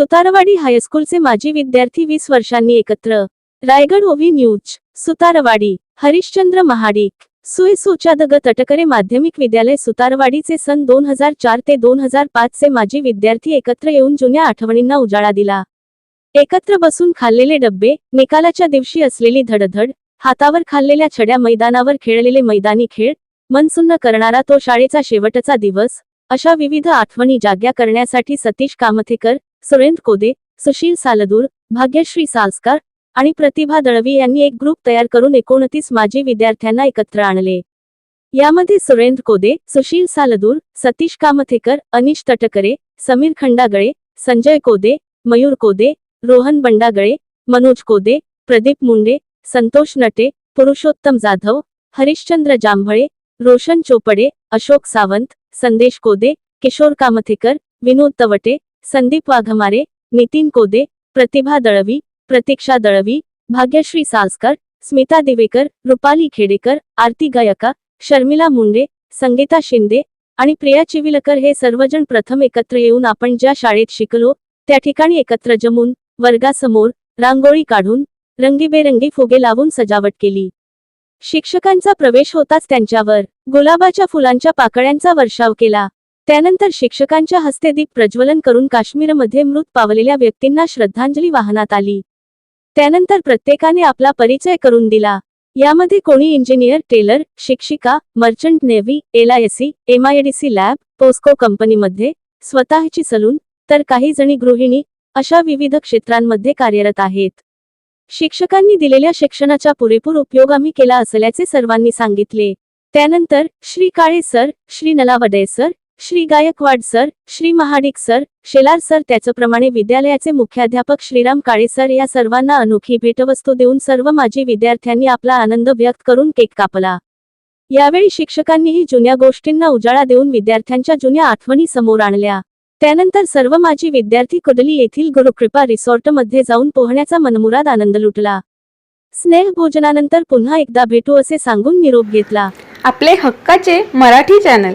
सुतारवाडी हायस्कूलचे माजी विद्यार्थी वीस वर्षांनी एकत्र. रायगड ओव्ही न्यूज सुतारवाडी हरिश्चंद्र महाडिक सुईसुचादग तटकरे माध्यमिक विद्यालय सुतारवाडीचे सन दोन हजार चार ते दोन हजार पाच चे माजी विद्यार्थी एकत्र येऊन जुन्या आठवणींना उजाळा दिला. एकत्र बसून खाल्लेले डब्बे निकालाच्या दिवशी असलेली धडधड हातावर खाल्लेल्या छड्या मैदानावर खेळलेले मैदानी खेळ मनसुन्न करणारा तो शाळेचा शेवटचा दिवस अशा विविध आठवणी जाग्या करण्यासाठी सतीश कामथेकर सुरेंद्र कोदे सुशील सालदूर भाग्यश्री सालस्कर आणि प्रतिभा दळवी यांनी एक ग्रुप तयार करून एकोणतीस माजी विद्यार्थ्यांना एकत्र आणले. यामध्ये सुरेंद्र कोदे सुशील सालदूर सतीश कामथेकर अनिश तटकरे समीर खंडागळे संजय कोदे मयूर कोदे रोहन बंडागळे मनोज कोदे प्रदीप मुंडे संतोष नटे पुरुषोत्तम जाधव हरिश्चंद्र जांभळे रोशन चोपडे अशोक सावंत संदेश कोदे किशोर कामथेकर विनोद तवटे संदीप वाघमारे नितीन कोदे प्रतिभा दळवी प्रतीक्षा दळवी भाग्यश्री सासकर स्मिता दिवेकर रुपाली खेडेकर आरती गायका शर्मिला मुंडे संगीता शिंदे आणि प्रिया चिविलकर हे सर्वजण प्रथम एकत्र येऊन आपण ज्या शाळेत शिकलो त्या ठिकाणी एकत्र जमून वर्गासमोर रांगोळी काढून रंगीबेरंगी फुगे लावून सजावट केली. शिक्षकांचा प्रवेश होताच त्यांच्यावर गुलाबाच्या फुलांच्या पाकळ्यांचा वर्षाव केला. त्यानंतर शिक्षकांच्या हस्ते दीप प्रज्वलन करून काश्मीरमध्ये मृत पावलेल्या व्यक्तींना श्रद्धांजली वाहनात आली. त्यानंतर प्रत्येकाने आपला परिचय करून दिला. यामध्ये कोणी इंजिनियर टेलर शिक्षिका merchant navy LIC MIDC lab Posco कंपनीमध्ये स्वतःची सलून तर काही जणी गृहिणी अशा विविध क्षेत्रांमध्ये कार्यरत आहेत. शिक्षकांनी दिलेल्या शिक्षणाचा पुरेपूर उपयोग आम्ही केला असल्याचे सर्वांनी सांगितले. त्यानंतर Shri Kale sir Shri Nalawade sir Shri Gaikwad sir Shri Mahadik sir Shelar sir त्याचप्रमाणे विद्यालयाचे मुख्याध्यापक श्रीराम काळे सर या सर्वांना अनोखी भेटवस्तू देऊन सर्व माजी विद्यार्थ्यांनी आपला आनंद व्यक्त करून केक कापला. यावेळी शिक्षकांनीही जुन्या गोष्टींना उजाळा देऊन विद्यार्थ्यांच्या जुन्या आठवणी समोर आणल्या. त्यानंतर सर्व माजी विद्यार्थी कुडली येथील गुरुकृपा रिसॉर्टमध्ये जाऊन पोहण्याचा मनमुराद आनंद लुटला. स्नेह भोजनानंतर पुन्हा एकदा भेटू असे सांगून निरोप घेतला. आपले हक्काचे मराठी चॅनल